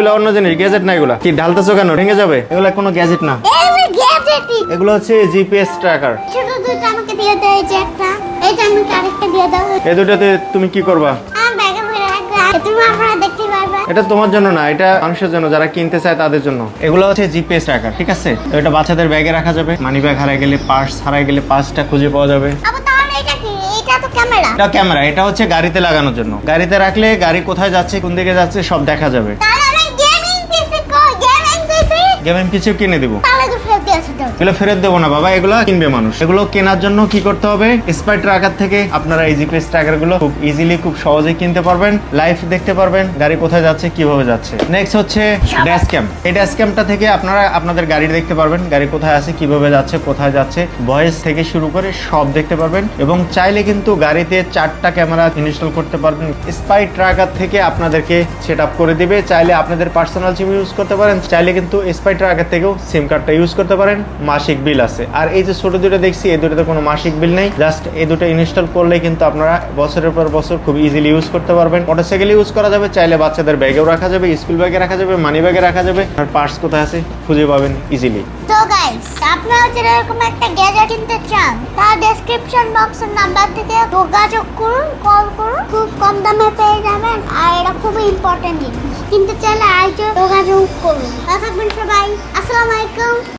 এগুলো অন্য জিনিস গ্যাজেট না এগুলো। কি ঢালতেছো কেন? ভেঙে যাবে? এগুলো কোনো গ্যাজেট না। এগুলো হচ্ছে জিপিএস ট্র্যাকার ছোট দুটো আমাকে দিয়ে দাও এই যে একটা। এইটা আমাকে আরেকটা দিয়ে দাও। এই দুটাতে তুমি কি করবা? এটা তোমার জন্য না এটা মানুষের জন্য যারা কিনতে চায় তাদের জন্য। এগুলো হচ্ছে জিপিএস ট্র্যাকার ঠিক আছে? এটা বাচ্চাদের ব্যাগে রাখা যাবে। মানি ব্যাগ হারাই গেলে পার্স হারাই গেলে পার্সটা খুঁজে পাওয়া যাবে। এটা ক্যামেরা এটা হচ্ছে গাড়িতে লাগানোর জন্য। গাড়িতে রাখলে গাড়ি কোথায় যাচ্ছে কোন দিকে যাচ্ছে সব দেখা যাবে তাহলে আমি গেমিং পিসি কই গেমিং পিসি গেমিং কিছু কিনে দেবো। তাহলে এগুলো ফেরত দেবো না বাবা এগুলো কিনবে মানুষ। এগুলো কেনার জন্য কি করতে হবে? স্পাই ট্রাকার থেকে আপনারা এই জিপিএস ট্র্যাকারগুলো খুব ইজিলি খুব সহজেই কিনতে পারবেন। লাইভ দেখতে পারবেন গাড়ি কোথায় যাচ্ছে কীভাবে যাচ্ছে। নেক্সট হচ্ছে ড্যাশ ক্যাম এই ড্যাশ ক্যামটা থেকে আপনারা আপনাদের গাড়ি দেখতে পারবেন গাড়ি কোথায় আছে কীভাবে যাচ্ছে কোথায় যাচ্ছে। ভয়েস থেকে শুরু করে সব দেখতে পারবেন এবং চাইলে কিন্তু গাড়িতে চারটা ক্যামেরা ইনস্টল করতে পারবেন। স্পাই ট্রাকার থেকে আপনাদেরকে সেট আপ করে দিবে। চাইলে আপনাদের পার্সোনাল সিম ইউজ করতে পারেন। চাইলে কিন্তু স্পাই ট্রাকার থেকেও সিম কার্ডটা ইউজ করতে পারেন, মাসিক বিল আছে। আর এই যে ছোট দুটো দেখছি, এই দুটোতে কোনো মাসিক বিল নেই। জাস্ট এই দুটো ইনস্টল করলে কিন্তু আপনারা বছরের পর বছর খুব ইজিলি ইউজ করতে পারবেন। মোটরসাইকেল ইউজ করা যাবে, চাইলে বাচ্চাদের ব্যাগেও রাখা যাবে স্কুল ব্যাগে রাখা যাবে মানি ব্যাগে রাখা যাবে। আর পার্স কোথায় আছে? খুঁজে পাবেন ইজিলি তো আপনারা একটা কিনতে চান থেকে যোগাযোগ করুন কল করুন। খুব কম দামে পেয়ে যাবেন, আর খুবই যোগাযোগ করুন। সবাই।